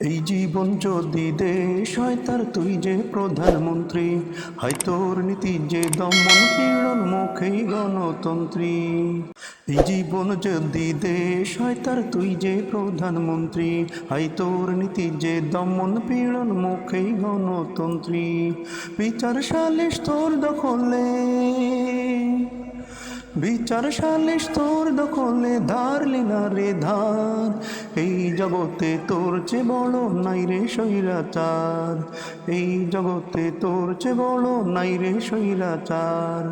এই জীবন যদি দেশ হয়, তার তুই যে প্রধানমন্ত্রী, হয় তোর নীতি যে দমন পীড়ন মুখেই গণতন্ত্রী। এই জীবন যদি দেশ হয়, তার তুই যে প্রধানমন্ত্রী, হয় তোর নীতি যে দমন পীড়ন মুখেই গণতন্ত্রী। বিচার সালিশ তোর দখলে, বিচার সালিশ তোর দখলে ধারলি না রে ধার। জগতে তোর চেয়ে বড় নাই রে সৈরাচার এই জগতে তোর চেয়ে বড় নাই রে সৈরাচার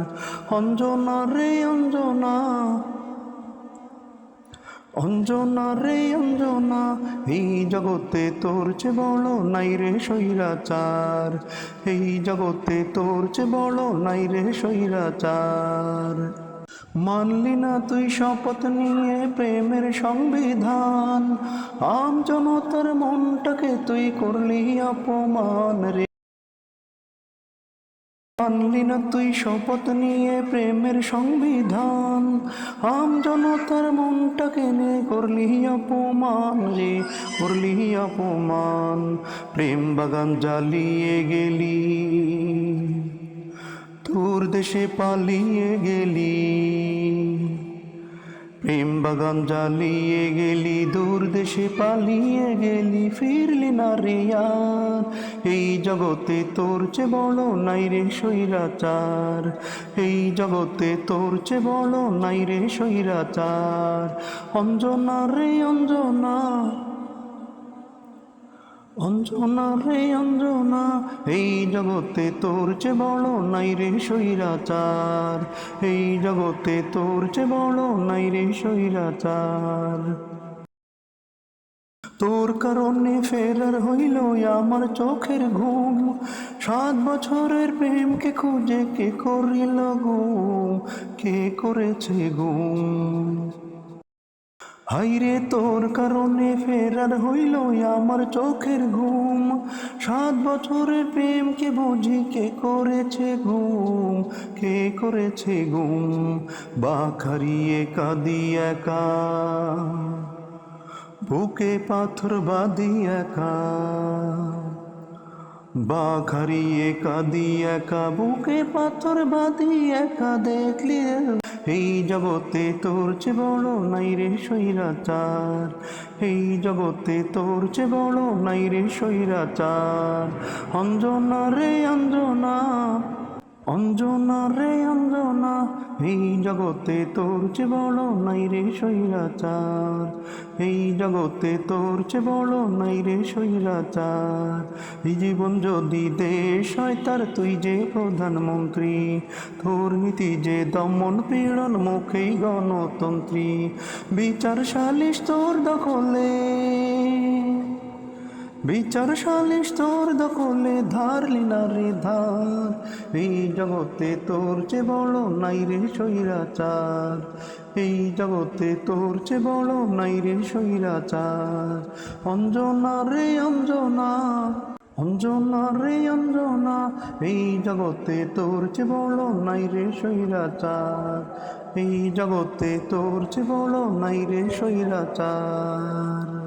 অঞ্জনা রে অঞ্জনা অঞ্জনা রে অঞ্জনা, এই জগতে তোর চেয়ে বড় নাই রে সৈরাচার এই জগতে তোর চেয়ে বড় নাই রে সৈরাচার মানলি না তুই শপথ নিয়ে প্রেমের সংবিধান। আম জনতার মনটাকে তুই করলি অপমান রে। মানলি না তুই শপথ নিয়ে প্রেমের সংবিধান। আম জনতার মনটাকে নে করলি অপমান রে, করলি অপমান। প্রেম বাগান জ্বালিয়ে গেলি। তোর দেশে পালিয়ে গেলি, প্রেম বাগান জ্বালিয়ে গেলি, দূর দেশে পালিয়ে গেলি, ফিরলি না রে এই জগতে তোর চে বড় নাই রে সৈরাচার এই জগতে তোর চে বড় নাই রে সৈরাচার অঞ্জনা রে অঞ্জনা অঞ্জনা রে অঞ্জনা, এই জগতে তোর চে বড় নাই রে সৈরাচার এই জগতে তোর চে বড় নাই রে সৈরাচার তোর কারণে ফেরার হইল আমার চোখের ঘুম। সাত বছরের প্রেমকে খুঁজে কে করিল ঘুম কে করেছে ঘুম হাইরে তোর কারণে ফেরার হইল আমার চোখের ঘুম। সাত বছরের প্রেমকে বুঝি কে করেছে ঘুম? কে করেছে ঘুম? বাখারিয়ে কাঁদি একা। বুকে পাথর বাঁধি একা। বাঘারিয়ে কাঁদি একা। বুকে পাথর বাঁধি একা দেখলি এই জগতে তোর চে বড় নাই রে সৈরাচার এই জগতে তোর চে বড় নাই রে সৈরাচার অঞ্জনা রে অঞ্জনা অঞ্জনা রে অঞ্জনা, এই জগতে তোর চে বড় নাই রে সৈরাচার এই জগতে তোর চে বড় নাই রে সৈরাচার এই জীবন যদি দেশ হয় তার তুই যে প্রধানমন্ত্রী, তোর নীতি যে দমন পীড়ন মুখেই গণতন্ত্রী। বিচার সালিশ তোর দখলে বিচার সালিশ তোর দখলে ধারলি না রে ধার। এই জগতে তোর চে বড় নাই রে সৈরাচার এই জগতে তোর চে বড় নাই রে সৈরাচার অঞ্জনা রে অঞ্জনা অঞ্জনা রে অঞ্জনা, এই জগতে তোর চে বড় নাই রে সৈরাচার এই জগতে তোর চে বড় নাই রে সৈরাচার